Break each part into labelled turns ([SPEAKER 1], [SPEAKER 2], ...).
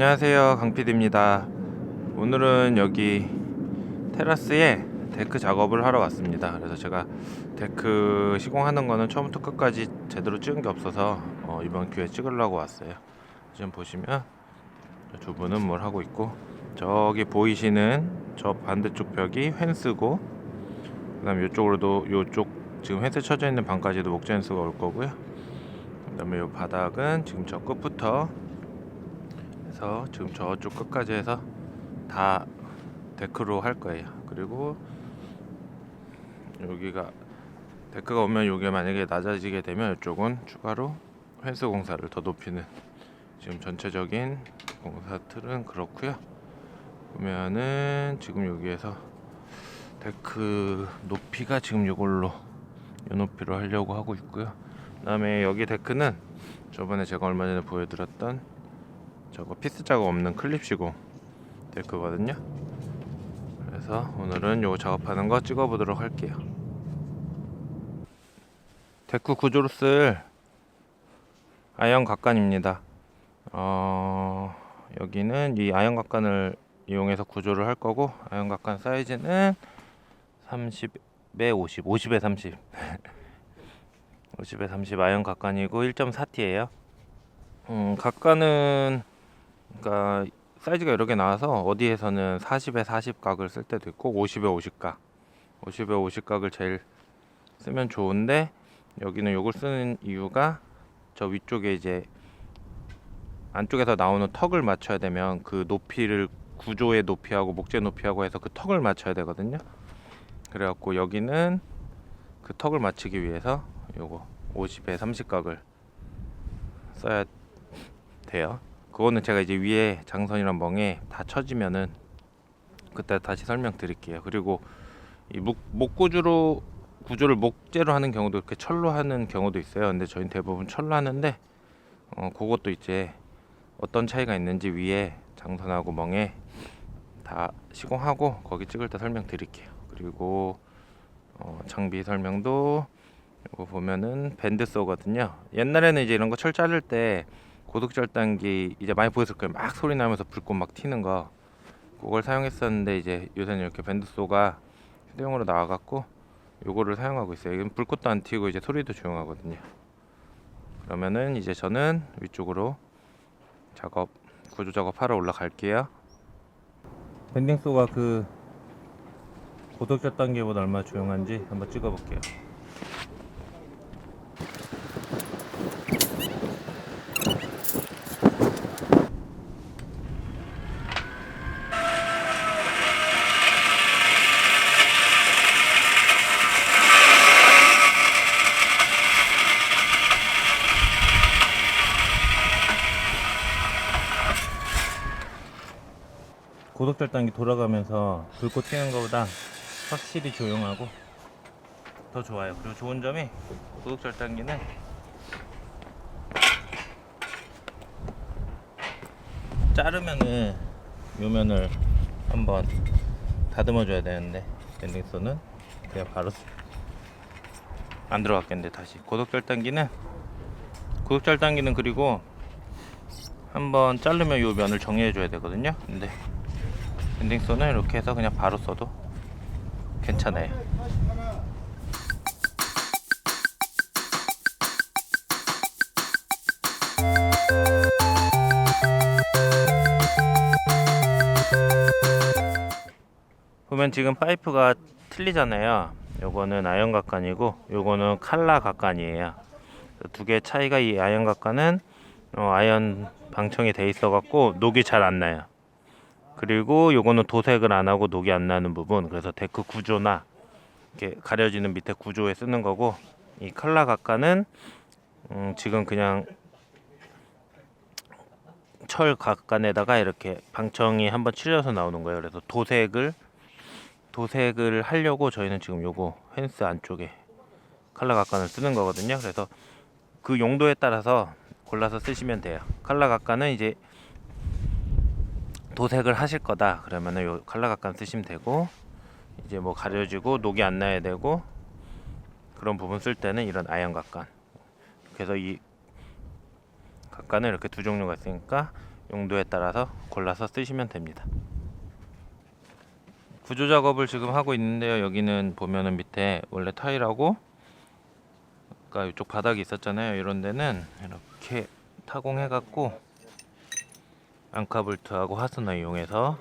[SPEAKER 1] 안녕하세요. 강PD입니다. 오늘은 여기 테라스에 데크 작업을 하러 왔습니다. 그래서 제가 데크 시공하는 거는 처음부터 끝까지 제대로 찍은 게 없어서 어, 이번 기회에 찍으려고 왔어요. 지금 보시면 두 분은 뭘 하고 있고 저기 보이시는 저 반대쪽 벽이 펜스고 그 다음에 이쪽으로도 이쪽 지금 펜스 쳐져 있는 방까지도 목재 펜스가 올 거고요. 그 다음에 이 바닥은 지금 저 끝부터 해서 지금 저쪽 끝까지 해서 다 데크로 할 거예요. 그리고 여기가 데크가 오면 여기 만약에 낮아지게 되면 이쪽은 추가로 펜스 공사를 더 높이는 지금 전체적인 공사 틀은 그렇고요. 보면은 지금 여기에서 데크 높이가 지금 이걸로 이 높이로 하려고 하고 있고요. 그다음에 여기 데크는 저번에 제가 얼마 전에 보여드렸던 저거 피스 작업 없는 클립 시공 데크거든요. 그래서 오늘은 요거 작업하는 거 찍어 보도록 할게요. 데크 구조로 쓸 아연 각관입니다. 어, 여기는 이 아연 각관을 이용해서 구조를 할 거고 아연 각관 사이즈는 30에 50, 50에 30. 50에 30 아연 각관이고 1.4T예요. 음, 각관은 그러니까 사이즈가 여러 개 나와서 어디에서는 40에 40 각을 쓸 때도 있고 50에 50 각, 50에 50 각을 제일 쓰면 좋은데 여기는 요걸 쓰는 이유가 저 위쪽에 이제 안쪽에서 나오는 턱을 맞춰야 되면 그 높이를 구조의 높이하고 목재 높이하고 해서 그 턱을 맞춰야 되거든요. 그래갖고 여기는 그 턱을 맞추기 위해서 요거 50에 30각을 써야 돼요. 그거는 제가 이제 위에 장선이랑 멍에 다 쳐지면은 그때 다시 설명드릴게요. 그리고 이 목, 목구조로 구조를 목재로 하는 경우도 이렇게 철로 하는 경우도 있어요. 근데 저희는 대부분 철로 하는데 어 그것도 이제 어떤 차이가 있는지 위에 장선하고 멍에 다 시공하고 거기 찍을 때 설명드릴게요. 그리고 어 장비 설명도 이거 보면은 밴드소거든요. 옛날에는 이제 이런 거 철 자를 때 고속절단기 이제 많이 보였을 거예요. 막 소리 나면서 불꽃 막 튀는 거 그걸 사용했었는데 이제 요새는 이렇게 밴드소가 휴대용으로 나와갖고 요거를 사용하고 있어요. 이건 불꽃도 안 튀고 이제 소리도 조용하거든요. 그러면은 이제 저는 위쪽으로 작업 구조 작업하러 올라갈게요. 밴딩소가 그 고속절단기보다 얼마나 조용한지 한번 찍어볼게요. 고속절단기 돌아가면서 불꽃 튀는 것보다 확실히 조용하고 더 좋아요. 그리고 좋은 점이 고속절단기는 자르면은 요면을 한번 다듬어 줘야 되는데 밴딩소는 그냥 바로 안 들어갔겠는데 다시 고속절단기는 고속절단기는 그리고 한번 자르면 요 면을 정리해 줘야 되거든요 근데 밴딩소는 이렇게 해서 그냥 바로 써도 괜찮아요. 보면 지금 파이프가 틀리잖아요. 요거는 아연 각관이고 요거는 칼라 각관이에요. 두 개 차이가 이 아연 각관은 어, 아연 방청이 돼 있어 갖고 녹이 잘 안 나요 그리고 요거는 도색을 안 하고 녹이 안 나는 부분. 그래서 데크 구조나 이렇게 가려지는 밑에 구조에 쓰는 거고 이 칼라 각관은 음, 지금 그냥 철 각관에다가 이렇게 방청이 한번 칠려서 나오는 거예요. 그래서 도색을 도색을 하려고 저희는 지금 요거 펜스 안쪽에 칼라 각관을 쓰는 거거든요. 그래서 그 용도에 따라서 골라서 쓰시면 돼요. 칼라 각관은 이제 도색을 하실 거다 그러면은 요 칼라 각관 쓰시면 되고 이제 뭐 가려지고 녹이 안 나야 되고 그런 부분 쓸 때는 이런 아연 각관 그래서 이 각관은 이렇게 두 종류가 있으니까 용도에 따라서 골라서 쓰시면 됩니다. 구조 작업을 지금 하고 있는데요. 여기는 보면은 밑에 원래 타일하고 아까 이쪽 바닥이 있었잖아요. 이런 데는 이렇게 타공해 갖고 앙카볼트하고 하스너 이용해서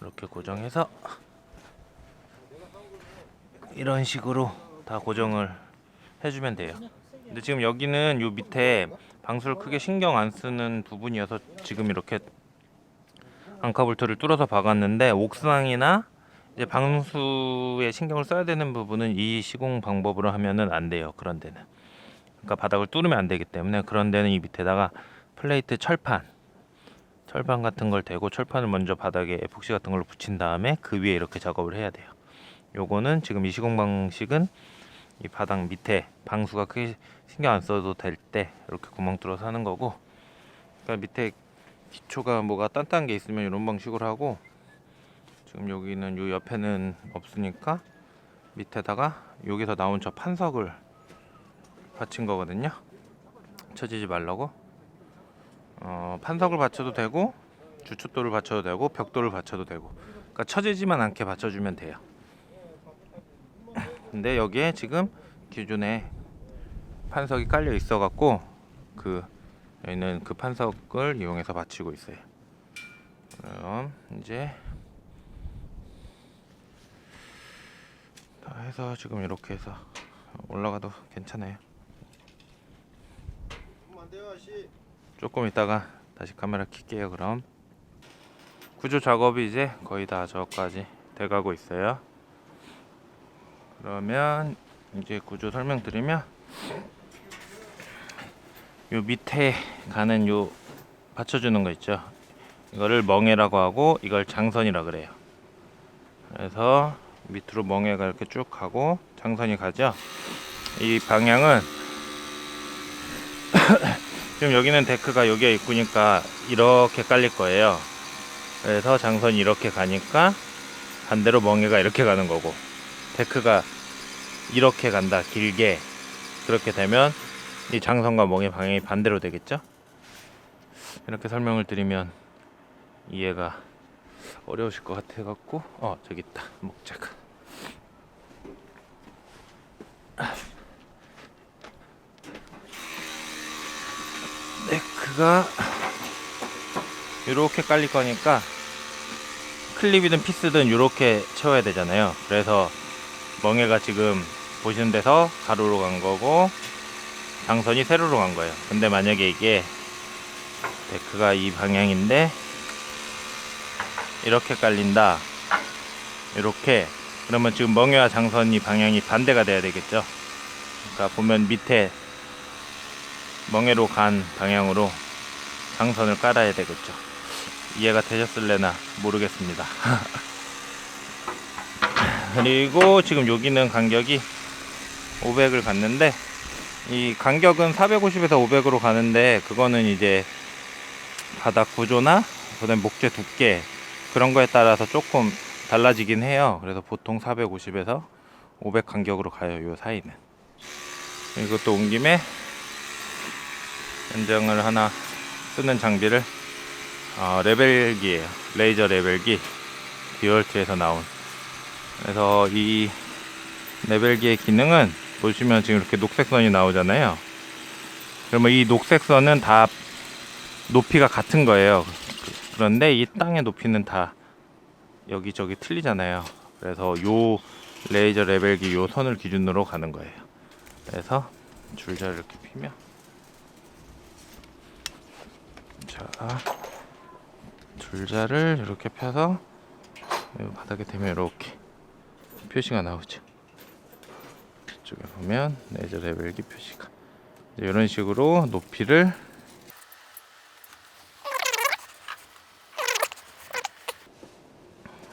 [SPEAKER 1] 이렇게 고정해서 이런 식으로 다 고정을 해주면 돼요. 근데 지금 여기는 요 밑에 방수를 크게 신경 안 쓰는 부분이어서 지금 이렇게 앙카볼트를 뚫어서 박았는데 옥상이나 이제 방수에 신경을 써야 되는 부분은 이 시공 방법으로 하면은 안 돼요. 그런 데는. 그러니까 바닥을 뚫으면 안 되기 때문에 그런 데는 이 밑에다가 플레이트 철판 철판 같은 걸 대고 철판을 먼저 바닥에 에폭시 같은 걸로 붙인 다음에 그 위에 이렇게 작업을 해야 돼요. 요거는 지금 이 시공 방식은 이 바닥 밑에 방수가 크게 신경 안 써도 될 때 이렇게 구멍 뚫어서 하는 거고 그러니까 밑에 기초가 뭐가 단단한 게 있으면 이런 방식으로 하고 지금 여기는 요 옆에는 없으니까 밑에다가 여기서 나온 저 판석을 받친 거거든요 쳐지지 말라고 어, 판석을 받쳐도 되고 주춧돌을 받쳐도 되고 벽돌을 받쳐도 되고 그러니까 쳐지지만 않게 받쳐주면 돼요 근데 여기에 지금 기존에 판석이 깔려 있어 갖고 그 여기는 그 판석을 이용해서 받치고 있어요. 그럼 이제 다 해서 지금 이렇게 해서 올라가도 괜찮아요.
[SPEAKER 2] 안 돼요, 아씨.
[SPEAKER 1] 조금 있다가 다시 카메라 킬게요. 그럼 구조 작업이 이제 거의 다 저까지 돼가고 있어요. 그러면 이제 구조 설명드리면 요 밑에 가는 요 받쳐주는 거 있죠. 이거를 멍해라고 하고 이걸 장선이라 그래요. 그래서 밑으로 멍해가 이렇게 쭉 가고 장선이 가죠. 이 방향은 지금 여기는 데크가 여기에 있으니까 이렇게 깔릴 거예요. 그래서 장선이 이렇게 가니까 반대로 멍해가 이렇게 가는 거고 데크가 이렇게 간다 길게 그렇게 되면 이 장선과 멍의 방향이 반대로 되겠죠? 이렇게 설명을 드리면 이해가 어려우실 것 같아 갖고 어 저기 있다 목재가 네크가 이렇게 깔릴 거니까 클립이든 피스든 이렇게 채워야 되잖아요. 그래서 멍해가 지금 보시는 데서 가로로 간 거고 장선이 세로로 간 거예요. 근데 만약에 이게 데크가 이 방향인데 이렇게 깔린다. 이렇게. 그러면 지금 멍해와 장선이 방향이 반대가 돼야 되겠죠. 그러니까 보면 밑에 멍해로 간 방향으로 장선을 깔아야 되겠죠 이해가 되셨을래나 모르겠습니다 그리고 지금 여기는 간격이 500을 갔는데 이 간격은 450에서 500으로 가는데 그거는 이제 바닥 구조나 그다음 목재 두께 그런 거에 따라서 조금 달라지긴 해요. 그래서 보통 450에서 500 간격으로 가요. 요 사이는. 이것도 온 김에 연장을 하나 쓰는 장비를 어, 레벨기예요. 레이저 레벨기 디월트에서 나온. 그래서 이 레벨기의 기능은 보시면 지금 이렇게 녹색 선이 나오잖아요. 그러면 이 녹색 선은 다 높이가 같은 거예요. 그런데 이 땅의 높이는 다 여기저기 틀리잖아요. 그래서 요 레이저 레벨기 요 선을 기준으로 가는 거예요. 그래서 줄자를 이렇게 피면 자 줄자를 이렇게 펴서 요 바닥에 대면 이렇게 표시가 나오죠. 이쪽에 보면 레이저 레벨기 표시가 이런 식으로 높이를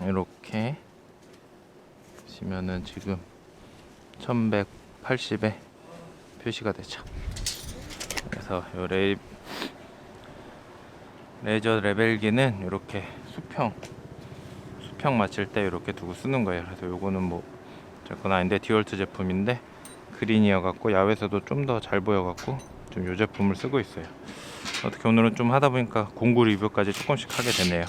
[SPEAKER 1] 이렇게 보시면은 지금 1180에 표시가 되죠. 그래서 요 레이 레이저 레벨기는 이렇게 수평 수평 맞출 때 이렇게 두고 쓰는 거예요. 그래서 요거는 뭐 제건 아닌데 디월트 제품인데 그린이어 갖고 야외에서도 좀 더 잘 보여 갖고 좀요 제품을 쓰고 있어요. 어떻게 오늘은 좀 하다 보니까 공구 리뷰까지 조금씩 하게 되네요.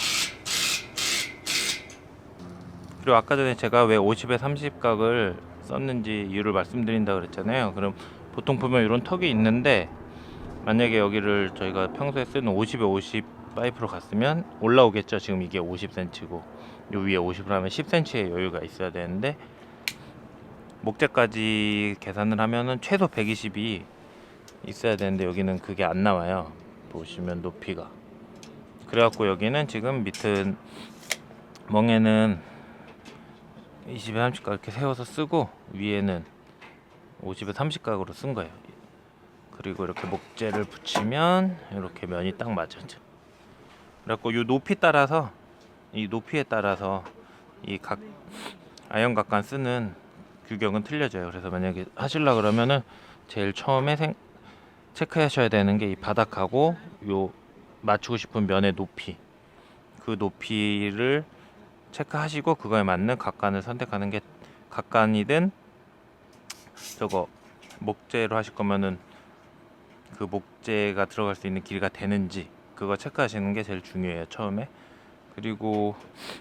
[SPEAKER 1] 그리고 아까 전에 제가 왜 50에 30 각을 썼는지 이유를 말씀드린다 그랬잖아요. 그럼 보통 보면 이런 턱이 있는데 만약에 여기를 저희가 평소에 쓰는 50에 50 파이프로 갔으면 올라오겠죠. 지금 이게 50cm고 요 위에 50을 하면 10cm의 여유가 있어야 되는데 목재까지 계산을 하면은 최소 120이 있어야 되는데 여기는 그게 안 나와요. 보시면 높이가. 그래갖고 여기는 지금 밑은 멍에는 20에 30각 이렇게 세워서 쓰고 위에는 50에 30각으로 쓴 거예요. 그리고 이렇게 목재를 붙이면 이렇게 면이 딱 맞죠. 그래갖고 이 높이 따라서 이 높이에 따라서 이 각 아이언 각관 쓰는 규격은 틀려져요. 그래서 만약에 하실라 그러면은 제일 처음에 생, 체크하셔야 되는 게 이 바닥하고 요 맞추고 싶은 면의 높이 그 높이를 체크하시고 그거에 맞는 각관을 선택하는 게 각관이든 저거 목재로 하실 거면은 그 목재가 들어갈 수 있는 길이가 되는지 그거 체크하시는 게 제일 중요해요 처음에. 그리고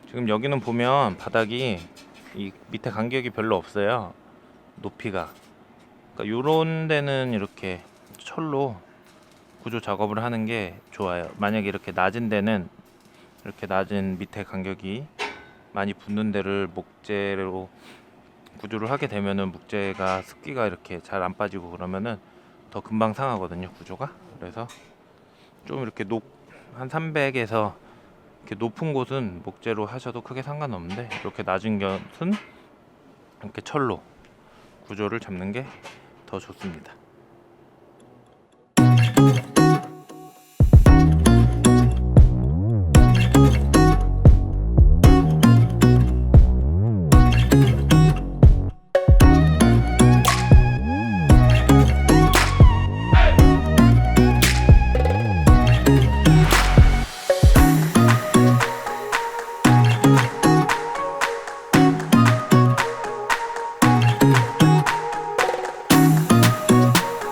[SPEAKER 1] 지금 여기는 보면 바닥이 이 밑에 간격이 별로 없어요 높이가. 그러니까 요런 데는 이렇게 철로 구조 작업을 하는 게 좋아요. 만약에 이렇게 낮은 데는 이렇게 낮은 밑에 간격이 많이 붙는 데를 목재로 구조를 하게 되면은 목재가 습기가 이렇게 잘 안 빠지고 그러면은 더 금방 상하거든요 구조가. 그래서 좀 이렇게 높 한 300에서 이렇게 높은 곳은 목재로 하셔도 크게 상관없는데 이렇게 낮은 곳은 이렇게 철로 구조를 잡는 게 더 좋습니다